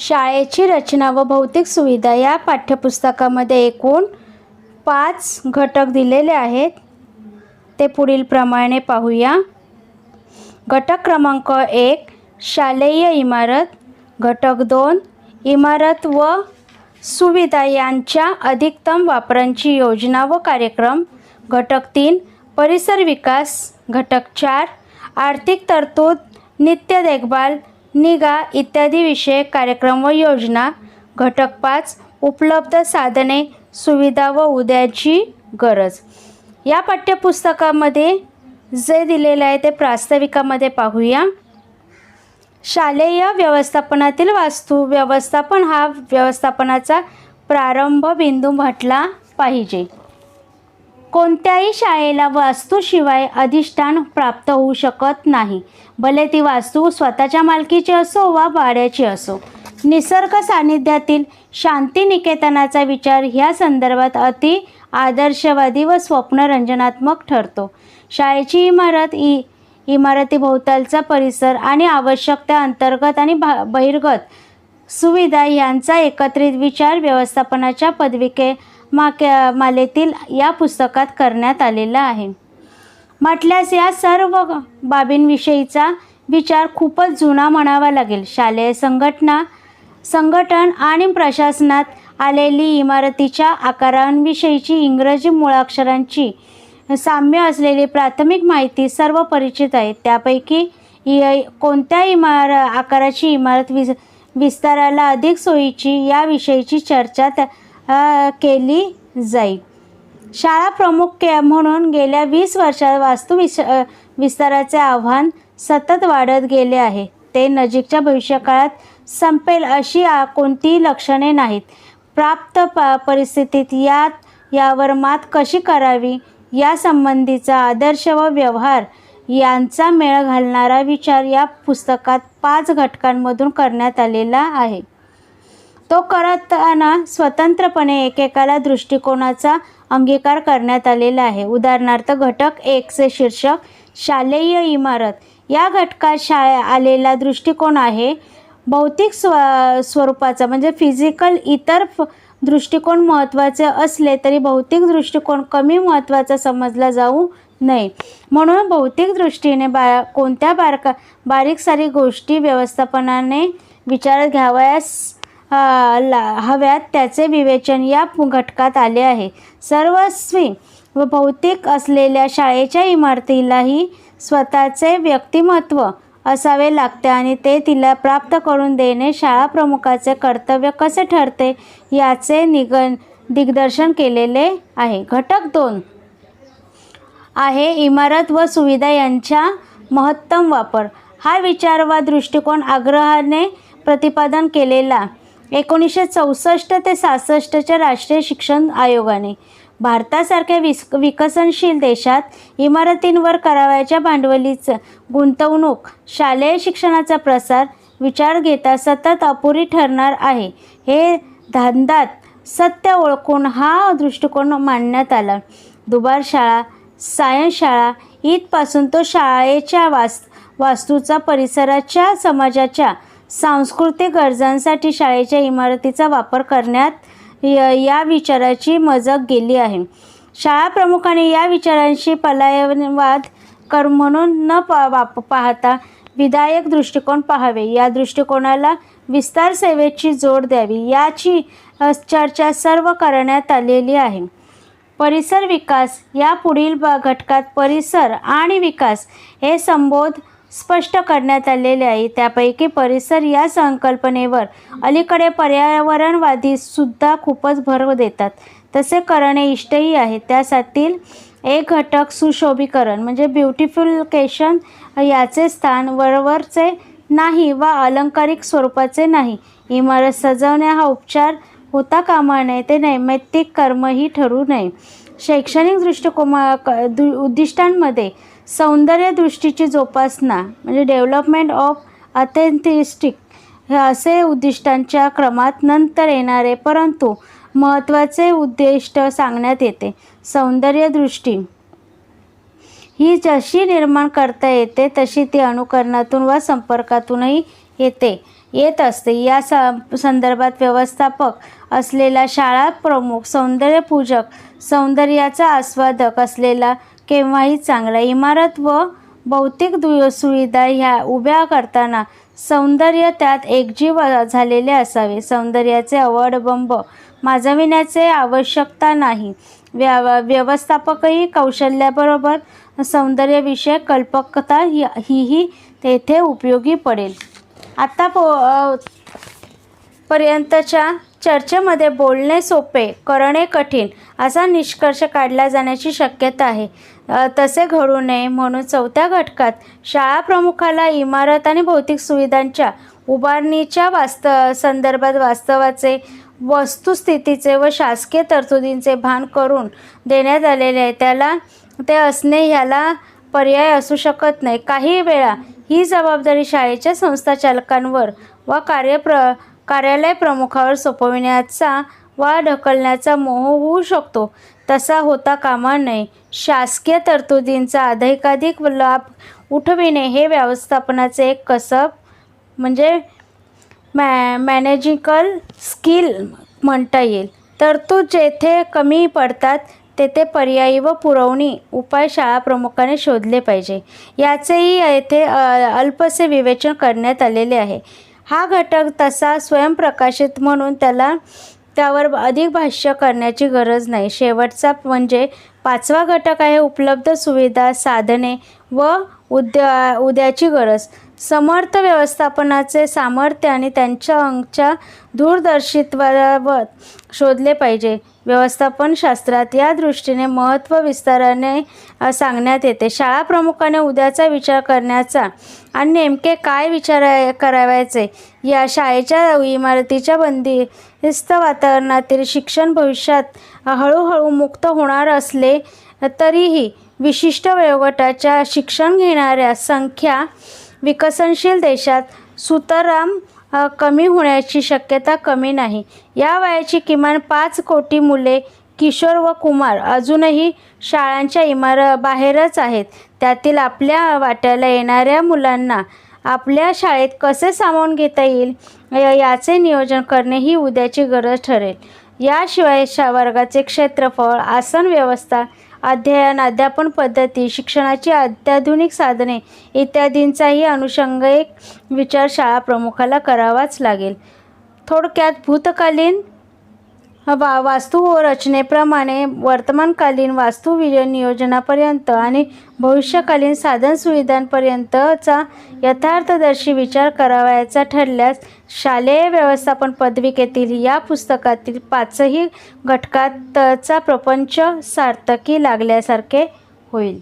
शाळेची रचना व भौतिक सुविधा या पाठ्यपुस्तकामध्ये एकूण पाच घटक दिलेले आहेत. ते पुढीलप्रमाणे पाहूया. घटक क्रमांक एक शालेय इमारत. घटक दोन इमारत व सुविधा यांच्या अधिकतम वापरांची योजना व कार्यक्रम. घटक तीन परिसर विकास. घटक चार आर्थिक तरतूद नित्य देखभाल निगा इत्यादी विषयक कार्यक्रम व योजना घटक पाच उपलब्ध साधने सुविधा व उद्याची गरज. या पाठ्यपुस्तकामध्ये जे दिलेलं आहे ते प्रास्ताविकामध्ये पाहूया. शालेय व्यवस्थापनातील वास्तू व्यवस्थापन हा व्यवस्थापनाचा प्रारंभ बिंदू म्हटला पाहिजे. कोणत्याही शाळेला वास्तूशिवाय अधिष्ठान प्राप्त होऊ शकत नाही. भले ती वास्तू स्वतःच्या मालकीची असो वा भाड्याची असो. निसर्ग सान्निध्यातील शांतिनिकेतनाचा विचार ह्या संदर्भात अति आदर्शवादी व स्वप्नरंजनात्मक ठरतो. शाळेची इमारत ई इमारतीभोवतालचा परिसर आणि आवश्यक त्या अंतर्गत आणि भा बहिर्गत सुविधा यांचा एकत्रित विचार व्यवस्थापनाच्या पदविके माक्या मालेतील या पुस्तकात करण्यात आलेला आहे. म्हटल्यास या सर्व बाबींविषयीचा विचार खूपच जुना म्हणावा लागेल. शालेय संघटना संघटन आणि प्रशासनात आलेली इमारतीच्या आकारांविषयीची इंग्रजी मुळाक्षरांची साम्य असलेली प्राथमिक माहिती सर्व परिचित आहे. त्यापैकी कोणत्या इमार आकाराची इमारत विस विस्ताराला अधिक सोयीची याविषयीची चर्चा त्या केली जाईल. शाळा प्रमुख म्हणून गेल्या वीस वर्षात वास्तू विस विस्ताराचे आव्हान सतत वाढत गेले आहे. ते नजीकच्या भविष्यकाळात संपेल अशी कोणतीही लक्षणे नाहीत. प्राप्त प परिस्थितीत यात यावर मात कशी करावी? यासंबंधीचा आदर्श व व्यवहार यांचा मेळ घालणारा विचार या पुस्तकात पाच घटकांमधून करण्यात आलेला आहे. तो करताना स्वतंत्रपणे एकेकाला दृष्टिकोनाचा अंगीकार करण्यात आलेला आहे. उदाहरणार्थ घटक एकचे शीर्षक शालेय इमारत. या घटकात शाळा आलेला दृष्टिकोन आहे भौतिक स्व स्वरूपाचा म्हणजे फिजिकल इतर फ- दृष्टिकोन महत्त्वाचे असले तरी भौतिक दृष्टिकोन कमी महत्त्वाचा समजला जाऊ नये. म्हणून भौतिक दृष्टीने बा कोणत्या बारका बारीक सारी गोष्टी व्यवस्थापनाने विचारात घ्यावयास ला हव्यात त्याचे विवेचन या घटकात आले आहे. सर्वस्वी व भौतिक असलेल्या शाळेच्या इमारतीलाही स्वतःचे व्यक्तिमत्व असावे लागते आणि ते तिला प्राप्त करून देणे शाळा प्रमुखाचे कर्तव्य कसे ठरते याचे निगन दिग्दर्शन केलेले आहे. घटक दोन आहे इमारत व सुविधा यांच्या महत्तम वापर. हा विचार व दृष्टिकोन आग्रहाने प्रतिपादन केलेला एकोणीसशे चौसष्ट ते सहासष्टच्या राष्ट्रीय शिक्षण आयोगाने भारतासारख्या विस विकसनशील देशात इमारतींवर करावयाच्या भांडवलीचं गुंतवणूक शालेय शिक्षणाचा प्रसार विचार घेता सतत अपुरी ठरणार आहे. हे धंदात सत्य ओळखून हा दृष्टिकोन मांडण्यात आला. दुबार शाळा सायन्स शाळा इथपासून तो शाळेच्या वास वास्तूचा परिसराच्या समाजाच्या सांस्कृतिक गरजांसाठी शाळेच्या इमारतीचा वापर करण्यात या विचाराची मजक गेली आहे. शाळा प्रमुखाने या विचारांशी पलायनवाद कर म्हणून न पा वाप पाहता विधायक दृष्टिकोन पाहावे. या दृष्टिकोनाला विस्तार सेवेची जोड द्यावी याची चर्चा सर्व करण्यात आलेली आहे. परिसर विकास या पुढील घटकात परिसर आणि विकास हे संबोध स्पष्ट करण्यात आलेले आहे. त्यापैकी परिसर या संकल्पनेवर अलीकडे पर्यावरणवादी सुद्धा खूपच भर देतात. तसे करणे इष्टही आहे. त्यासाठी एक घटक सुशोभीकरण म्हणजे ब्युटिफिकेशन याचे स्थान वरवरचे नाही वा अलंकारिक स्वरूपाचे नाही. इमारत सजवणे हा उपचार होता कामा नये. ते नैमित्तिक कर्मही ठरू नये. शैक्षणिक दृष्टिकोमा क- दु उद्दिष्टांमध्ये सौंदर्यदृष्टीची जोपासना म्हणजे डेव्हलपमेंट ऑफ अथेंटिस्टिक हे असे उद्दिष्टांच्या क्रमात नंतर येणारे परंतु महत्त्वाचे उद्दिष्ट सांगण्यात येते. सौंदर्यदृष्टी. ही जशी निर्माण करता येते तशी ती अनुकरणातून व संपर्कातूनही येते. येत असते. या स संदर्भात व्यवस्थापक असलेला शाळा प्रमुख सौंदर्यपूजक सौंदर्याचा आस्वादक असलेला केव्हाही चांगला इमारत व भौतिक दु सुविधा ह्या उभ्या करताना सौंदर्य त्यात एकजीव झालेले असावे. सौंदर्याचे अवडबंब माजविण्याचे आवश्यकता नाही. व्यव व्यवस्थापकही कौशल्याबरोबर सौंदर्यविषयक कल्पकता ही हीही तेथे उपयोगी पडेल. आता पो पर्यंतच्या चर्चेमध्ये बोलणे सोपे करणे कठीण असा निष्कर्ष काढला जाण्याची शक्यता आहे. तसे घडू नये म्हणून चौथ्या घटकात शाळा प्रमुखाला इमारत आणि भौतिक सुविधांच्या उभारणीच्या वास्त संदर्भात वास्तवाचे वस्तुस्थितीचे व शासकीय तरतुदींचे भान करून देण्यात आलेले आहे. त्याला ते असणे ह्याला पर्याय असू शकत नाही. काही वेळा ही जबाबदारी शाळेच्या संस्थाचालकांवर व कार्यप्र कार्यालय प्रमुखावर सोपविण्याचा वा ढकलण्याचा मोह होऊ शकतो. तसा होता कामा नये. शासकीय तरतुदींचा अधिकाधिक लाभ उठविणे हे व्यवस्थापनाचे एक कसब म्हणजे मॅ मॅनेजिकल स्किल म्हणता येईल. तरतूद जेथे कमी पडतात तेथे पर्यायी व पुरवणी उपाय शाळा प्रमुखाने शोधले पाहिजे. याचेही येथे अल्पसे विवेचन करण्यात आलेले आहे. हा घटक तसा स्वयंप्रकाशित म्हणून त्याला त्यावर अधिक भाष्य करण्याची गरज नाही. शेवटचा म्हणजे पाचवा घटक आहे उपलब्ध सुविधा साधने व उद्या उद्याची गरज. समर्थ व्यवस्थापनाचे सामर्थ्य आणि त्यांच्या अंगच्या दूरदर्शित्वावर शोधले पाहिजे. व्यवस्थापन शास्त्रात या दृष्टीने महत्त्व विस्ताराने सांगण्यात येते. शाळा प्रमुखाने उद्याचा विचार करण्याचा आणि नेमके काय विचार करावायचे या शाळेच्या इमारतीच्या बंदिस्त वातावरणातील शिक्षण भविष्यात हळूहळू मुक्त होणार असले तरीही विशिष्ट वयोगटाच्या शिक्षण घेणाऱ्या संख्या विकसनशील देशात सुतराम कमी होण्याची शक्यता कमी नाही. या वयाची किमान पाच कोटी मुले किशोर व कुमार अजूनही शाळांच्या इमार बाहेरच आहेत. त्यातील आपल्या वाट्याला येणाऱ्या मुलांना आपल्या शाळेत कसे सामावून घेता येईल याचे नियोजन करणे ही उद्याची गरज ठरेल. याशिवाय शा वर्गाचे क्षेत्रफळ आसन व्यवस्था अध्ययन अध्यापन पद्धती शिक्षणाची अत्याधुनिक साधने इत्यादींचाही अनुषंगिक विचार शाळा प्रमुखाला करावाच लागेल. थोडक्यात भूतकालीन वा वास्तू रचनेप्रमाणे वर्तमानकालीन वास्तू नियोजनापर्यंत आणि भविष्यकालीन साधनसुविधांपर्यंतचा यथार्थदर्शी विचार करावयाचा ठरल्यास शालेय व्यवस्थापन पदविकेतील या पुस्तकातील पाचही घटकातचा प्रपंच सार्थकी लागल्यासारखे होईल.